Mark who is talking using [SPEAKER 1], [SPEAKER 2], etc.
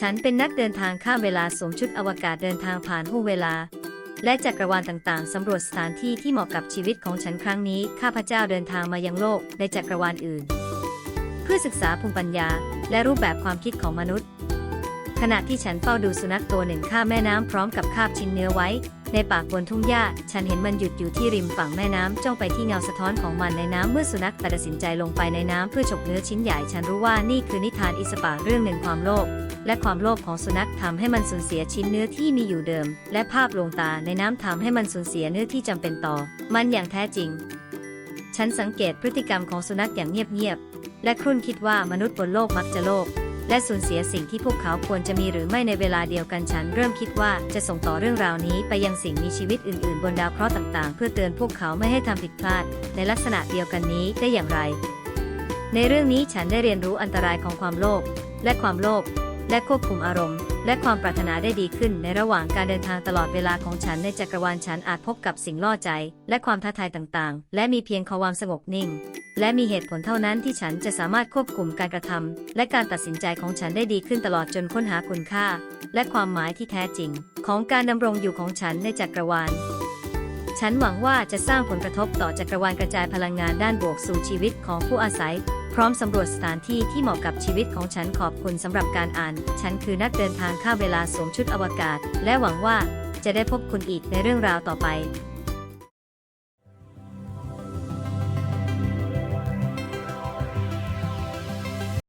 [SPEAKER 1] ฉันเป็นนักเดินทางข้ามเวลาสวมชุดอวกาศเดินทางผ่านห้วงเวลา และจักรวาลต่างๆ สำรวจสถานที่ที่เหมาะกับชีวิตของฉันครั้งนี้ ข้าพเจ้าเดินทางมายังโลกในจักรวาลอื่น เพื่อศึกษาภูมิปัญญา และรูปแบบความคิดของมนุษย์ ขณะที่ฉันเฝ้าดูสุนัขตัวหนึ่งข้ามแม่น้ำพร้อมกับคาบชิ้นเนื้อไว้ ในปากบนทุ่งหญ้า ฉันเห็นมันหยุดอยู่ที่ริมฝั่งแม่น้ำจ้องไปที่เงาสะท้อนของมันในน้ำเมื่อสุนัขตัดสินใจลงไปในน้ำเพื่อฉกเนื้อชิ้นใหญ่ ฉันรู้ว่านี่คือนิทานอิสปาเรื่องหนึ่งความโลภและความโลภของสุนัขทำให้มันสูญเสียชิ้นเนื้อที่มีอยู่เดิม และภาพลวงตาในน้ำทำให้มันสูญเสียเนื้อที่จำเป็นต่อ มันอย่างแท้จริง ฉันสังเกตพฤติกรรมของสุนัขอย่างเงียบๆและครุ่นคิดว่ามนุษย์บนโลกมักจะโลภ และสูญเสียสิ่งที่พวกเขาควรจะมีหรือไม่ในเวลาเดียวกันฉันเริ่มคิดว่าจะส่งต่อเรื่องราวนี้ไปยังสิ่งมีชีวิตอื่นๆ บนดาวเคราะห์ต่างๆ เพื่อเตือนพวกเขาไม่ให้ทำผิดพลาด ในลักษณะเดียวกันนี้ได้อย่างไร ในเรื่องนี้ฉันได้เรียนรู้อันตรายของความโลภและความโลภและควบคุมอารมณ์ และความปรารถนาได้ดีขึ้นในระหว่างการเดินทางตลอดเวลาของฉันในจักรวาลฉันอาจพบกับสิ่งล่อใจ และความท้าทายต่างๆ และมีเพียงความสงบนิ่ง และมีเหตุผลเท่านั้นที่ฉันจะสามารถควบคุมการกระทำและการตัดสินใจของฉันได้ดีขึ้นตลอดจนค้นหาคุณค่า และความหมายที่แท้จริง ของการดำรงอยู่ของฉันในจักรวาลฉันหวังว่าจะสร้างผลกระทบต่อจักรวาลกระจายพลังงานด้านบวกสู่ชีวิตของผู้อาศัย พร้อมสำรวจสถานที่ที่เหมาะกับชีวิตของฉันขอบคุณสำหรับการอ่าน ฉันคือนักเดินทางข้ามเวลาสวมชุดอวกาศ และหวังว่าจะได้พบคุณอีกในเรื่องราวต่อไป